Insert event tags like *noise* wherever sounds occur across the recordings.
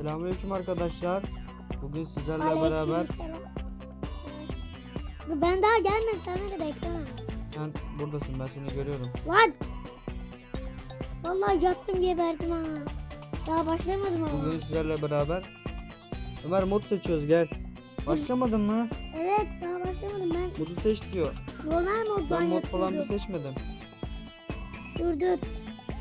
Selamünaleyküm arkadaşlar. Bugün sizlerle Aleyküm beraber selam. Ben daha gelmedim sen beni bekleme. sen buradasın ben seni görüyorum. Lan! Vallahi yattım geberdim ha. Daha başlamadım ama. Bugün sizlerle beraber Ömer mod seçiyoruz gel. Başlamadın mı? Evet daha başlamadım ben. Modu seç diyor. Normal moddan Ben mod falan bir seçmedim. Dur dur.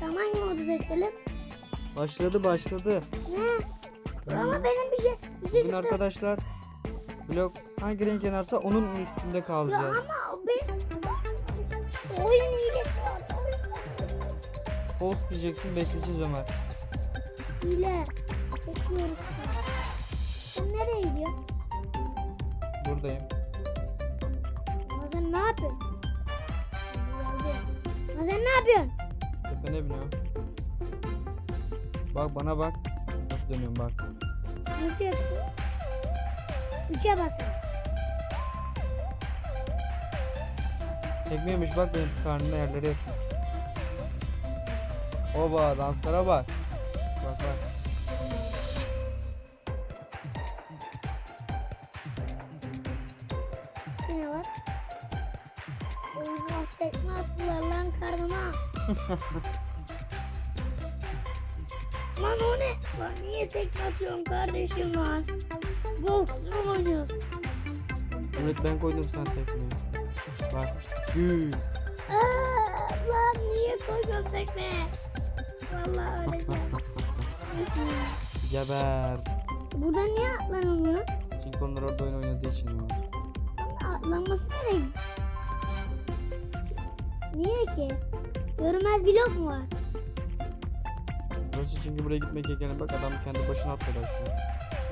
Tamam modu seçelim? Başladı başladı. Ne? Ama benim bir şey bir şey Bugün çıktı. arkadaşlar blok hangi renk yanarsa onun üstünde Ya kalacağız. ama benim oyun hilesi var. Post diyeceksin bekleyeceğiz Ömer. Hile. Bekliyoruz. Sen nereye gidiyorsun? Buradayım. Ama sen ne yapıyorsun? Ama sen ne yapıyorsun? Tepene biniyorum. Bak bana bak. Nasıl dönüyorum bak. Nasıl yapıyorsun? Üçe basın. Çekmiyormuş bak benim karnımda yerlere yatıyor. Oba danslara bak. Bak bak. Ne var? Eyvah tekme attılar lan karnıma. *laughs* lan o ne? Lan niye tekme atıyorsun kardeşim lan? Boks mu oynuyorsun? Evet ben koydum sen tekmeyi. Bak. Gül. Aa, lan niye koyuyorsun tekme? Vallahi öleceğim. *laughs* Geber. Burada niye atlanılıyor? Çünkü onlar orada oyun oynadığı için o. Atlanması nereye? Niye ki? Görünmez blok mu var? Burası çünkü buraya gitmek yerine bak adam kendi başına atladı aşağı.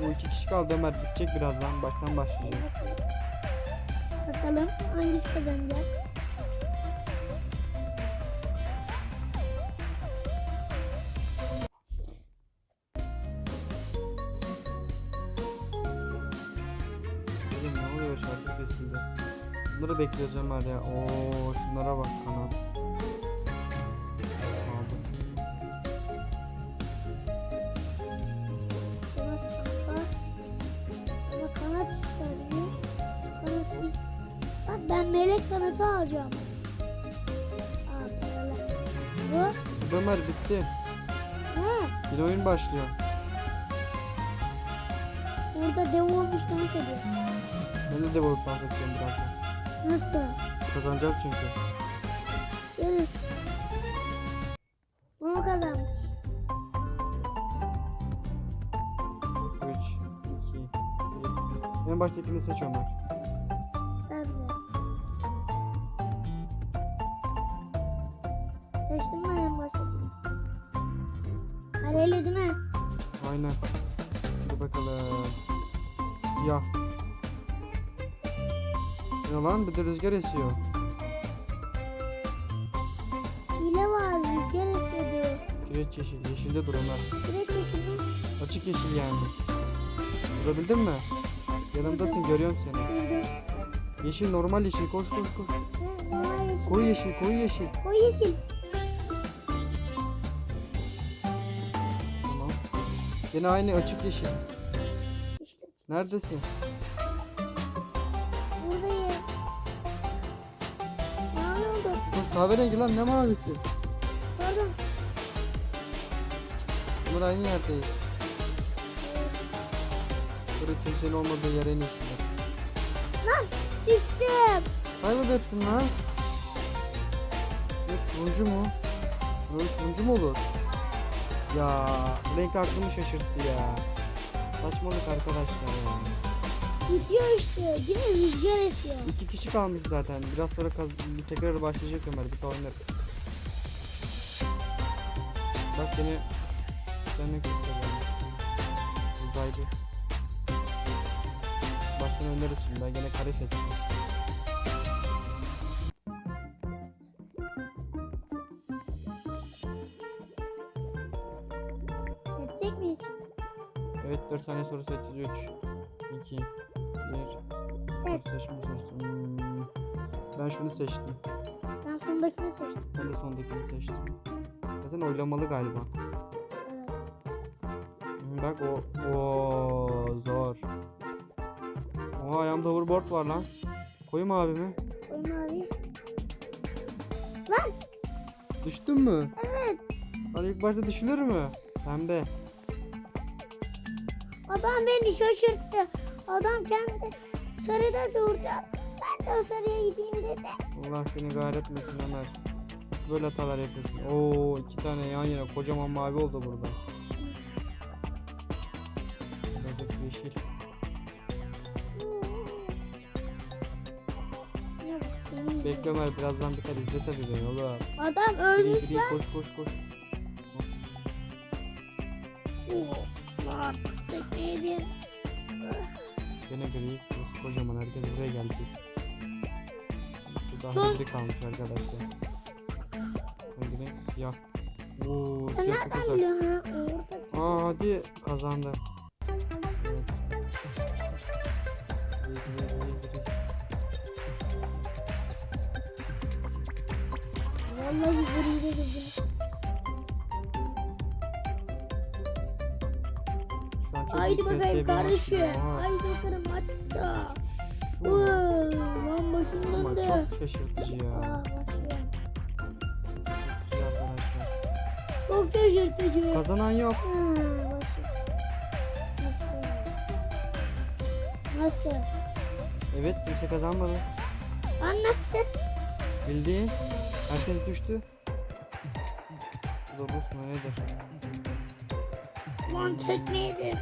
Bu iki kişi kaldı Ömer bitecek birazdan baştan başlayacağız. Bakalım hangisi kazanacak? Dedim ne oluyor şarkı kesildi. Bunları bekleyeceğim Ömer ya. Oo şunlara bak kanat. Paralar. Bu Bu Ömer bitti. ne? Yine oyun başlıyor. Burada dev olmuş dans ediyor. Ben de devoluk dans edeceğim birazdan. Nasıl? Kazanacağım çünkü. Görürüz. Bu mu kazanmış? 3, 2, 1. En baştakini seç Ömer. Seçtim ben en baştakini. Kareli değil mi? Aynen. Hadi bakalım. Ya. Ya lan bir de rüzgar esiyor. Hile var, rüzgar esiyordu. Kireç yeşil. Yeşilde dur Ömer. Direkt yeşildi. Açık yeşil yani. Durabildin mi? Yanımdasın görüyorum seni. Durdu. Yeşil normal yeşil koş koş koş. Normal yeşil. Koyu yeşil koyu yeşil. Koyu yeşil. Yine aynı açık yeşil. Neredesin? Buradayım. Mavi oldu. Koş kahverengi lan ne mavisi? Pardon. Bunlar aynı yerdeyiz. Böyle kimsenin olmadığı yere iniştiler. Lan düştüm. Kaybettin lan. Ne turuncu mu? Böyle turuncu mu olur? Ya renk aklımı şaşırttı ya. Saçmalık arkadaşlar ya. Gidiyor işte. Yine rüzgar esiyor. İki kişi kalmış zaten. Biraz sonra kaz tekrar başlayacak Ömer. Bir oynar. Bak seni sen ne kurtarıyor? Uzaydı. Baştan oynarız şimdi. Ben gene kare seçeceğim. 4 saniye sonra seçeceğiz. 3 2 1 Seç. Seçtim. Hmm. Ben şunu seçtim. Ben sondakini seçtim. Ben de sondakini seçtim. Zaten oylamalı galiba. Evet. Bak o. Oo zor. Oha ayağımda hoverboard var lan. Koyayım abimi. Koyma abi. Lan Düştün mü? evet. Hadi ilk başta düşülür mü? Pembe. Adam beni şaşırttı. Adam kendi sarıda durdu. Ben de o sarıya gideyim dedi. Allah seni kahretmesin Ömer. Böyle hatalar yapıyorsun. Oo iki tane yan yana kocaman mavi oldu burada. Burada yeşil. Bekle Ömer birazdan biter izle tabii beni oğlum. Adam Gri ölmüş gri lan. koş koş koş. Oo, Sekmeydi. Gene gri. Kocaman herkes buraya gelecek. Burada Son- gri kalmış arkadaşlar. Rengi siyah. Oo siyah çok güzel. Aa hadi kazandı. Vallahi griyle girdim. Çok Haydi bakayım kardeşim. Haydi bakalım mu? Lan başım Ama döndü. çok şaşırtıcı ya. Çok şaşırtıcı. Kazanan yok. Nasıl? Evet kimse kazanmadı. Lan nasıl? Bildiğin. Herkes düştü. Bu da Rus mu nedir? Lan tekmeydi.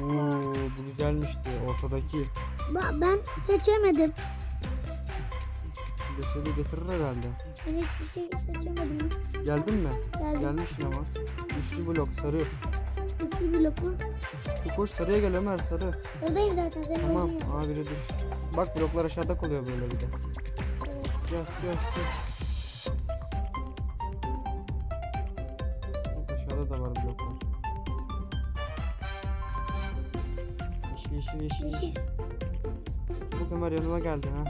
Oo bu güzelmişti ortadaki. Ba- ben seçemedim. Götürü getirir herhalde. Ben hiçbir şey seçemedim. Geldin mi? Geldim. Gelmişsin ama. Üçlü blok sarı. Üçlü blok mu? Şu koş sarıya gel Ömer sarı. Oradayım zaten. Sen Tamam oradayım. abi biri düş. Bak bloklar aşağıda kalıyor böyle bir de. Evet. Siyah siyah siyah. Yeşil yeşil yeşil. Çabuk Ömer yanıma geldi ha.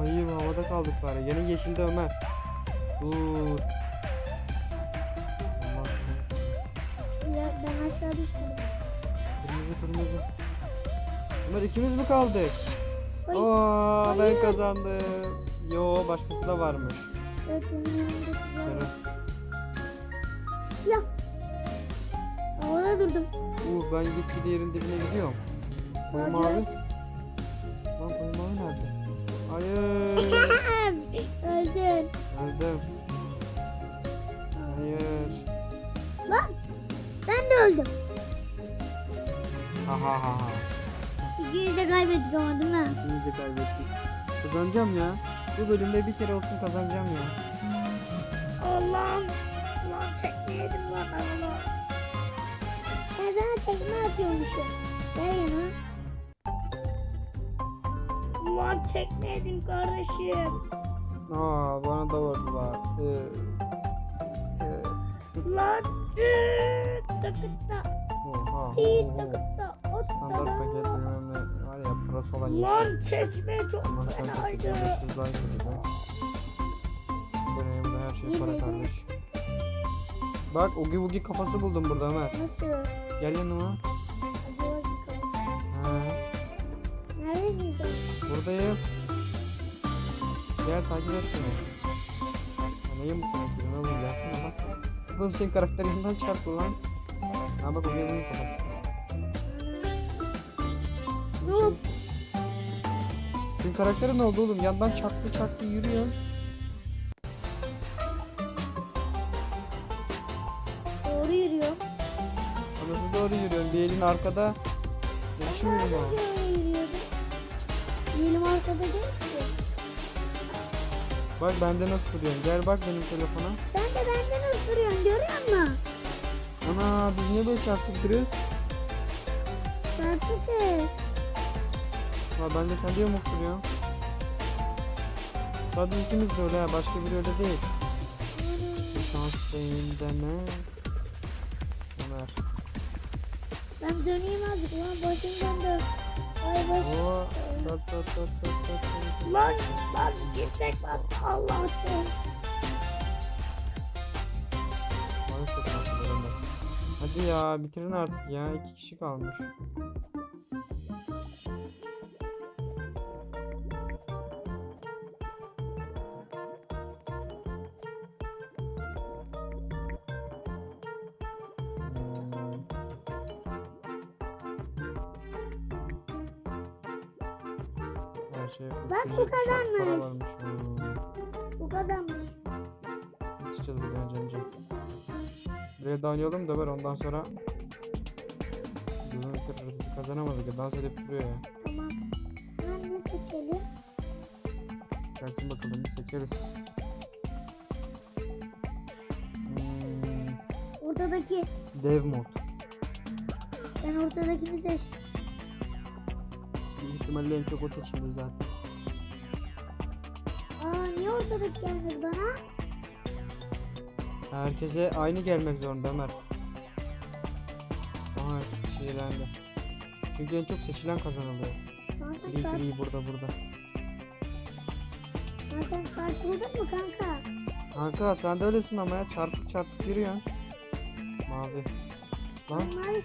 Ay havada kaldık bari. Yeni yeşilde Ömer. Dur. Ya ben aşağı düşmedim. Kırmızı kırmızı. Ömer ikimiz mi kaldık? Oo ben kazandım. Yo başkası da varmış. Evet, benim yanımda Havada durdum. Uh ben gitgide yerin dibine gidiyorum. Koyu mavi. Lan koyu mavi nerede? Hayır. *laughs* Öldün. Öldüm. Hayır. Lan. Ben de öldüm. Ha ha ha ha. İkimiz de kaybettik ama değil mi? İkimiz de kaybettik. Kazanacağım ya. Bu bölümde bir kere olsun kazanacağım ya. Allah'ım. Lan çekmeyedim lan Allah. Ben sana tekme atıyormuşum. Gel yana. Lan çekmeyedim kardeşim. Aa bana da vurdular. Ee, ee, Lan tık takıtta. oha. Oho. takıtta. Standart paket bilmem ne var ya parası olan. Lan çekme çok fenaydı. Bu ne her şey para kardeş. Bak Ugi Bugi kafası buldum burada Ömer. Nasıl? Gel yanıma. Ha, Neredesin sen? buradayım. Gel takip et beni. Ya neyim bu karakterin oğlum gelsene bak. Oğlum senin karakterinden çarptı lan. Ha bak Ugi Bugi kafası. Noob. Senin karakterin ne oldu oğlum? Yandan çaktı çaktı yürüyor. Doğru yürüyorsun? Bir elin arkada. Doğru yürüyordu? Diyelim arkada ki. Bak bende nasıl duruyorsun? Gel bak benim telefona. Sen de benden ısırıyorsun görüyor musun? Ana biz niye böyle çarptık duruyoruz? Çarpı ses. Ha ben de sen diye mi duruyorsun? Sadece ikimiz de öyle. Başka biri öyle değil. Bu şans değil deme. Ben döneyim azıcık ulan başımdan dön. Ay baş. Oo, dört dört dört dört dört. Lan lan gitsek lan Allah aşkına. Hadi ya bitirin artık ya iki kişi kalmış. Her şey Bak, bu 370 para kazanmış. varmış. Hmm. Bu kazanmış. Geçeceğiz bir önce önce. Buraya da oynayalım da ver ondan sonra Bunu bitiririz. Kazanamadık ya dans edip duruyor ya. Tamam. Ne seçelim? Gelsin bakalım seçeriz. Hmm, Ortadaki. dev mod. Ben ortadakini seçtim. Büyük ihtimalle en çok o seçildi zaten. Aa niye ortadaki gelmedi bana? Herkese aynı gelmek zorunda Ömer. Aha şeylendi. Çünkü en çok seçilen kazanılıyor. Çarp, gri burada burada. lan sen çarpıldın mı kanka? Kanka sen de öylesin ama ya çarpık çarpık yürüyorsun. Mavi. Lan Onlar...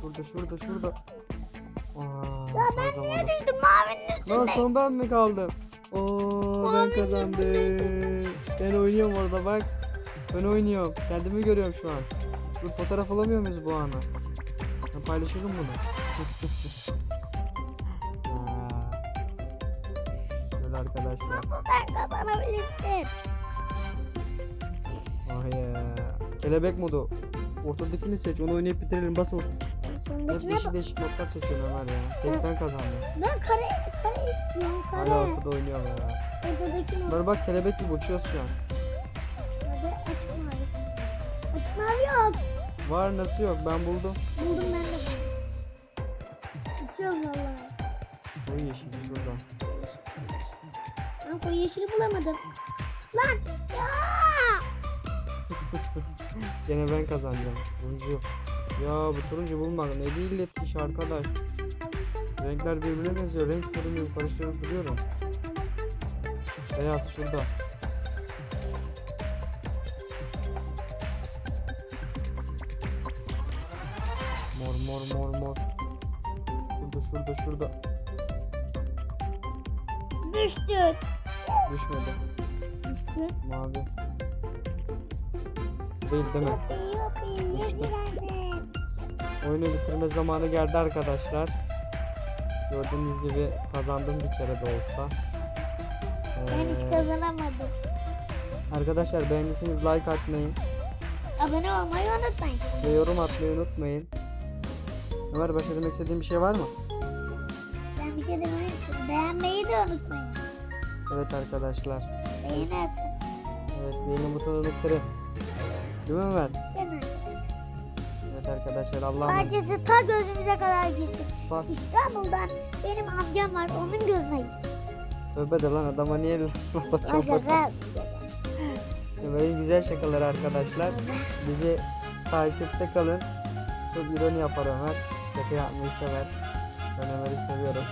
şurada şurada şurada. Aa, Ya ben niye düştüm mavinin üstünde? Lan son ben mi kaldım? Oo ben kazandım. Ben oynuyorum orada bak. Ben oynuyorum. Kendimi görüyorum şu an. Dur fotoğraf alamıyor muyuz bu anı? Ben paylaşırım bunu. *laughs* Şöyle arkadaşlar. Nasıl sen kazanabilirsin? Oh ya. Kelebek modu. Ortadakini seç. Onu oynayıp bitirelim. Bas o. Nasıl Sondakine değişik bak. değişik modlar seçiyorum Ömer ya. Tek ben kazandım. Ben kare, kare istiyorum kare. Hala ortada oynuyor ya. Ortadaki mi? Böyle bak kelebek gibi uçuyoruz şu an. Hadi açık mavi. Açık mavi yok. Var nasıl yok ben buldum. Buldum ben de buldum. Uçuyoruz valla. Koy yeşil şurada. Ben koyu yeşili bulamadım. Lan ya! *laughs* Gene ben kazanacağım. Turuncu. Ya bu turuncu bulmak ne bir illet iş arkadaş. Renkler birbirine benziyor. Renk kodumu karıştırıp duruyorum. Beyaz şurada. Mor mor mor mor. Şurada şurada şurada. Düştük. Düşmedi. Düştük. Mavi. Değil değil mi? Yok Oyunu bitirme zamanı geldi arkadaşlar. Gördüğünüz gibi kazandım bir kere de olsa. Ben hiç Ee, kazanamadım. arkadaşlar beğendiyseniz like atmayı Abone olmayı unutmayın. ve yorum atmayı unutmayın. Ömer başka demek istediğin bir şey var mı? Ben bir şey demeyi. Beğenmeyi de unutmayın. Evet arkadaşlar. Beğeni atın. Evet beğeni butonunu kırın. Değil mi Ömer? Evet arkadaşlar emanet. Acısı ta gözümüze kadar girsin. Bak İstanbul'dan benim amcam var. Onun gözüne girsin. tövbe de lan adama niye laf *laughs* atıyorsun burada? Böyle güzel şakalar arkadaşlar. Bizi takipte kalın. Çok ironi yapar Ömer. Şaka yapmayı sever. Ben Ömer'i seviyorum.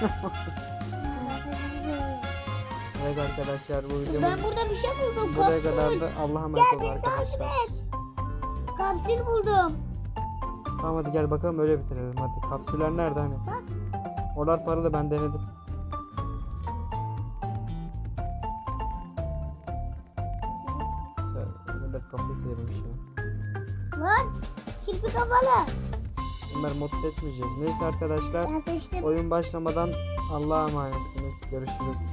*laughs* Evet arkadaşlar bu videomuz Ben burada bir şey buldum. buraya kadar da Allah'a emanet olun arkadaşlar. Kapsül buldum. Tamam hadi gel bakalım öyle bitirelim hadi. Kapsüller nerede hani? Bak. Oralar paralı ben denedim. Millet kafayı sıyırmış ya. Lan. Kirpi kafalı. Ömer mod seçmeyeceğiz. Neyse arkadaşlar Ben seçtim. oyun başlamadan Allah'a emanetsiniz. Görüşürüz.